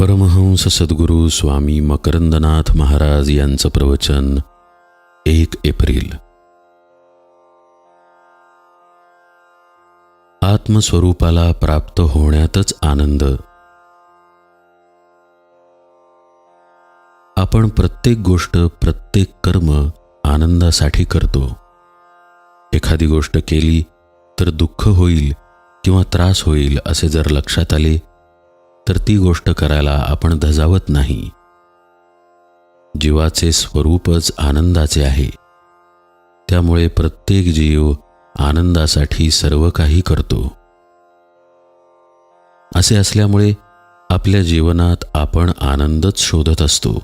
परमहंस सद्गुरू स्वामी मकरंदनाथ महाराज यांचं प्रवचन एक एप्रिल. आत्मस्वरूपाला प्राप्त होण्यातच आनंद. आपण प्रत्येक गोष्ट प्रत्येक कर्म आनंदासाठी करतो. एखादी गोष्ट केली तर दुःख होईल किंवा त्रास होईल असे जर लक्षात आले तर ती गोष्ट करायला आपण धजावत नाही. जीवाचे स्वरूपच आनंदाचे आहे. त्यामुळे प्रत्येक जीव आनंदासाठी सर्व काही करतो. असे असल्यामुळे आपल्या जीवनात आपण आनंदच शोधत असतो.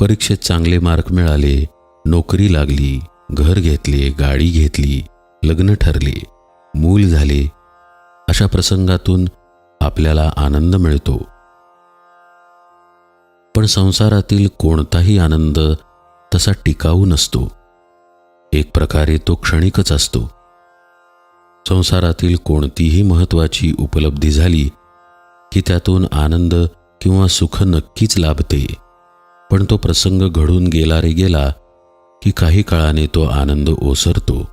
परीक्षेत चांगले मार्क मिळाले नोकरी लागली घर घेतले गाडी घेतली लग्न ठरले मूल झाले अशा प्रसंगातून आपल्याला आनंद मिळतो. पण संसारातील कोणताही आनंद तसा टिकाऊ नसतो. एक प्रकारे तो क्षणिकच असतो. संसारातील कोणतीही महत्वाची उपलब्धी झाली की त्यातून आनंद किंवा सुख नक्कीच लाभते. पण तो प्रसंग घडून गेला रे गेला की काही काळाने तो आनंद ओसरतो.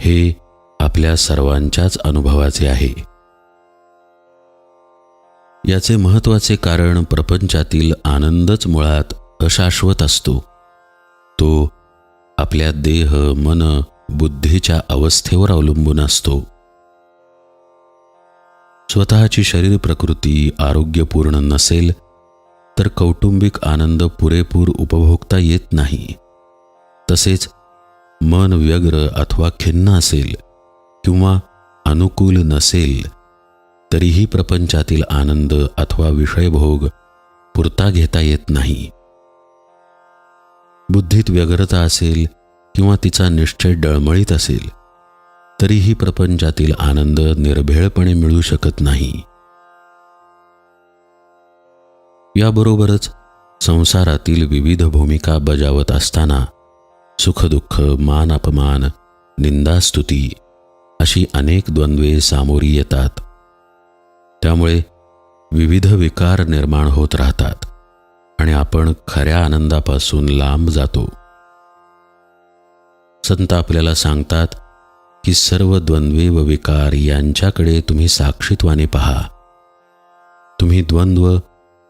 हे आपल्या सर्वांच्याच अनुभवाचे आहे. याचे महत्त्वाचे कारण प्रपंचातील आनंदच मुळात अशाश्वत असतो. तो आपल्या देह मन बुद्धीच्या अवस्थेवर अवलंबून असतो. स्वतःची शरीर प्रकृती आरोग्यपूर्ण नसेल तर कौटुंबिक आनंद पुरेपूर उपभोगता येत नाही. तसेच मन व्यग्र अथवा खिन्न असेल किंवा अनुकूल नसेल तरीही प्रपंचातील आनंद अथवा विषयभोग पुरता घेता येत नाही. बुद्धीत व्यग्रता असेल किंवा तिचा निश्चय डळमळीत असेल तरीही प्रपंचातील आनंद निर्भेळपणे मिळू शकत नाही. याबरोबरच संसारातील विविध भूमिका बजावत असताना सुखदुःख मान अपमान निंदास्तुती अशी अनेक द्वंद्वे सामोरी येतात. त्यामुळे विविध विकार निर्माण होत राहतात आणि आपण खऱ्या आनंदापासून लांब जातो. संत आपल्याला सांगतात की सर्व द्वंद्वे व विकार यांच्याकडे तुम्ही साक्षीत्वाने पहा. तुम्ही द्वंद्व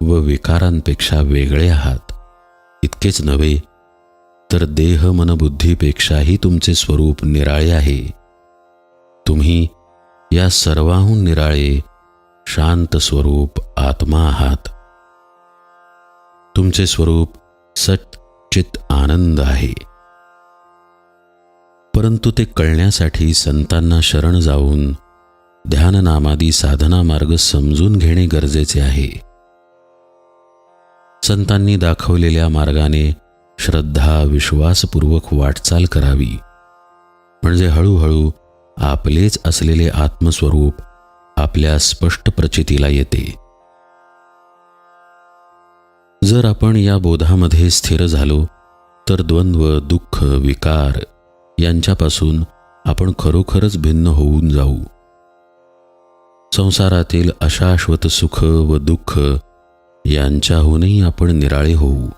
व विकारांपेक्षा वेगळे आहात. इतकेच नव्हे तर देह मनबुद्धीपेक्षाही तुमचे स्वरूप निराळे आहे. तुम्ही या सर्वाहून निराळे शांत स्वरूप आत्मा आहात. तुमचे स्वरूप सत चित आनंद आहे. परंतु ते कळण्यासाठी संतांना शरण जाऊन ध्याननामादी साधना मार्ग समजून घेणे गरजेचे आहे. संतांनी दाखवलेल्या मार्गाने श्रद्धा विश्वासपूर्वक वाटचाल करावी. म्हणजे हळूहळू आपलेच असलेले आत्मस्वरूप आपल्या स्पष्ट प्रचितीला येते. जर आपण या बोधामध्ये स्थिर झालो तर द्वंद्व दुःख विकार यांच्यापासून आपण खरोखरच भिन्न होऊन जाऊ. संसारातील अशाश्वत सुख व दुःख यांच्याहूनही आपण निराळे होऊ.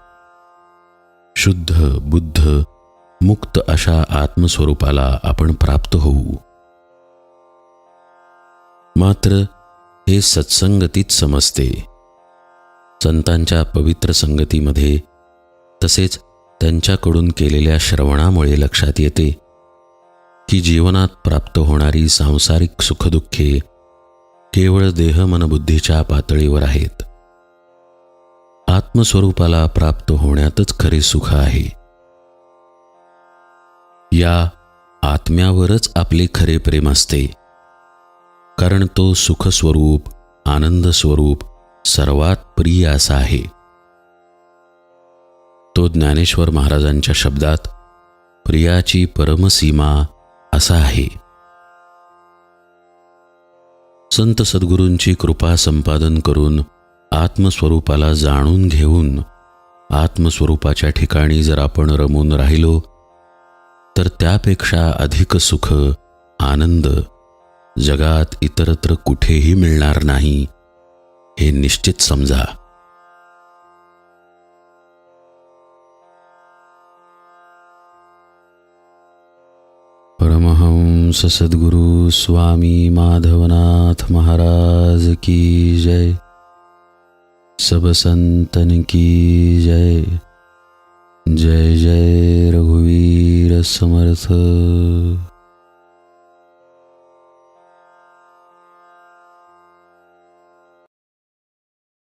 शुद्ध बुद्ध मुक्त अशा आत्मस्वरूपाला आपण प्राप्त होऊ. मात्र हे सत्संगतीत समजते. संतांच्या पवित्र संगतीमध्ये तसेच त्यांच्याकडून केलेल्या श्रवणामुळे लक्षात येते की जीवनात प्राप्त होणारी सांसारिक सुखदुःखे केवळ देहमनबुद्धीच्या पातळीवर आहेत. आत्मस्वरूपाला प्राप्त होण्यातच खरे सुख आहे. या आत्म्यावरच आपले खरे प्रेम असते. कारण तो सुखस्वरूप आनंद स्वरूप सर्वात प्रिय असा आहे. तो ज्ञानेश्वर महाराजांच्या शब्दात प्रियाची परमसीमा असा आहे. संत सद्गुरूंची कृपा संपादन करून आत्मस्वरूपाला जाणून घेऊन आत्मस्वरूपाच्या ठिकाणी जर आपण रमून राहिलो तर त्यापेक्षा अधिक सुख आनंद जगात इतरत्र कुठेही मिळणार नाही, हे निश्चित समजा. परमहंस सद्गुरु स्वामी माधवनाथ महाराज की जय। सब संतन की जय। जय जय रघुवीर समर्थ।